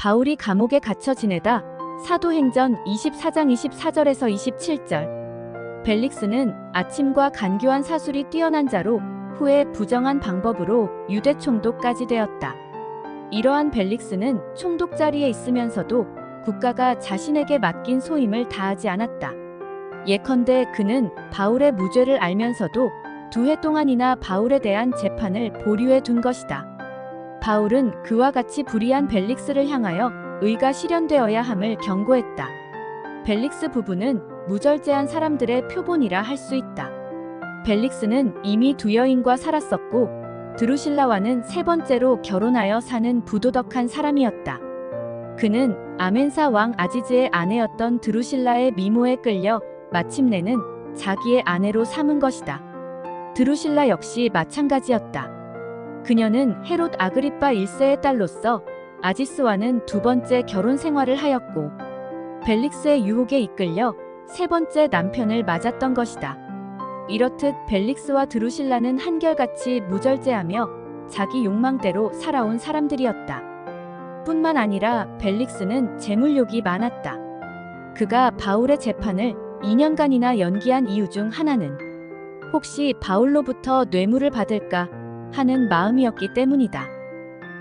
바울이 감옥에 갇혀 지내다 사도행전 24장 24절에서 27절 벨릭스는 아침과 간교한 사술이 뛰어난 자로 후에 부정한 방법으로 유대 총독까지 되었다. 이러한 벨릭스는 총독 자리에 있으면서도 국가가 자신에게 맡긴 소임을 다하지 않았다. 예컨대 그는 바울의 무죄를 알면서도 두 해 동안이나 바울에 대한 재판을 보류해 둔 것이다. 바울은 그와 같이 불의한 벨릭스를 향하여 의가 실현되어야 함을 경고했다. 벨릭스 부부는 무절제한 사람들의 표본이라 할 수 있다. 벨릭스는 이미 두 여인과 살았었고 드루실라와는 세 번째로 결혼하여 사는 부도덕한 사람이었다. 그는 아멘사 왕 아지즈의 아내였던 드루실라의 미모에 끌려 마침내는 자기의 아내로 삼은 것이다. 드루실라 역시 마찬가지였다. 그녀는 헤롯 아그리빠 1세의 딸로서 아지스와는 두 번째 결혼 생활을 하였고 벨릭스의 유혹에 이끌려 세 번째 남편을 맞았던 것이다. 이렇듯 벨릭스와 드루실라는 한결같이 무절제하며 자기 욕망대로 살아온 사람들이었다. 뿐만 아니라 벨릭스는 재물욕이 많았다. 그가 바울의 재판을 2년간이나 연기한 이유 중 하나는 혹시 바울로부터 뇌물을 받을까 하는 마음이었기 때문이다.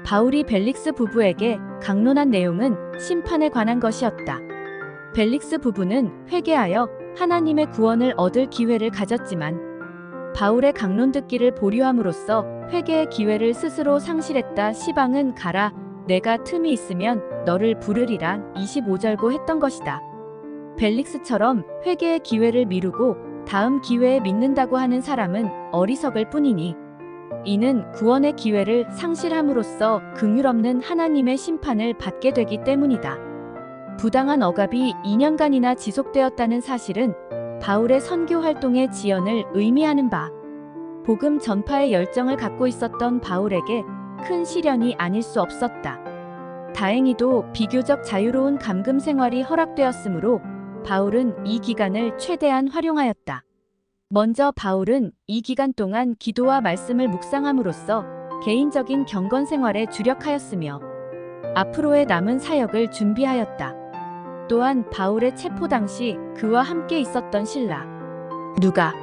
바울이 벨릭스 부부에게 강론한 내용은 심판에 관한 것이었다. 벨릭스 부부는 회개하여 하나님의 구원을 얻을 기회를 가졌지만 바울의 강론 듣기를 보류함으로써 회개의 기회를 스스로 상실했다. 시방은 가라. 내가 틈이 있으면 너를 부르리라. 25절고 했던 것이다. 벨릭스처럼 회개의 기회를 미루고 다음 기회에 믿는다고 하는 사람은 어리석을 뿐이니 이는 구원의 기회를 상실함으로써 긍휼 없는 하나님의 심판을 받게 되기 때문이다. 부당한 억압이 2년간이나 지속되었다는 사실은 바울의 선교 활동의 지연을 의미하는 바 복음 전파의 열정을 갖고 있었던 바울에게 큰 시련이 아닐 수 없었다. 다행히도 비교적 자유로운 감금 생활이 허락되었으므로 바울은 이 기간을 최대한 활용하였다. 먼저 바울은 이 기간 동안 기도와 말씀을 묵상함으로써 개인적인 경건 생활에 주력하였으며 앞으로의 남은 사역을 준비하였다. 또한 바울의 체포 당시 그와 함께 있었던 신라 누가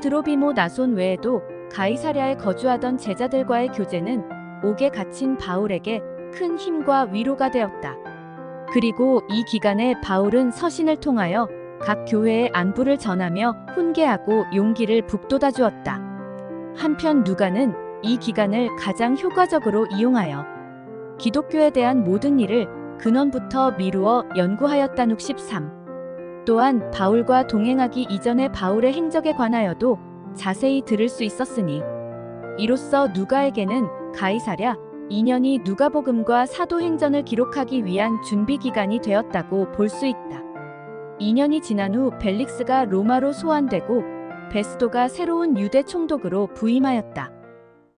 드로비모 나손 외에도 가이사랴에 거주하던 제자들과의 교제는 옥에 갇힌 바울에게 큰 힘과 위로가 되었다. 그리고 이 기간에 바울은 서신을 통하여 각 교회의 안부를 전하며 훈계하고 용기를 북돋아 주었다. 한편 누가는 이 기간을 가장 효과적으로 이용하여 기독교에 대한 모든 일을 근원부터 미루어 연구하였다. 63. 또한 바울과 동행하기 이전의 바울의 행적에 관하여도 자세히 들을 수 있었으니 이로써 누가에게는 가이사랴 2년이 누가복음과 사도행전을 기록하기 위한 준비 기간이 되었다고 볼 수 있다. 2년이 지난 후 벨릭스가 로마로 소환되고 베스도가 새로운 유대 총독으로 부임하였다.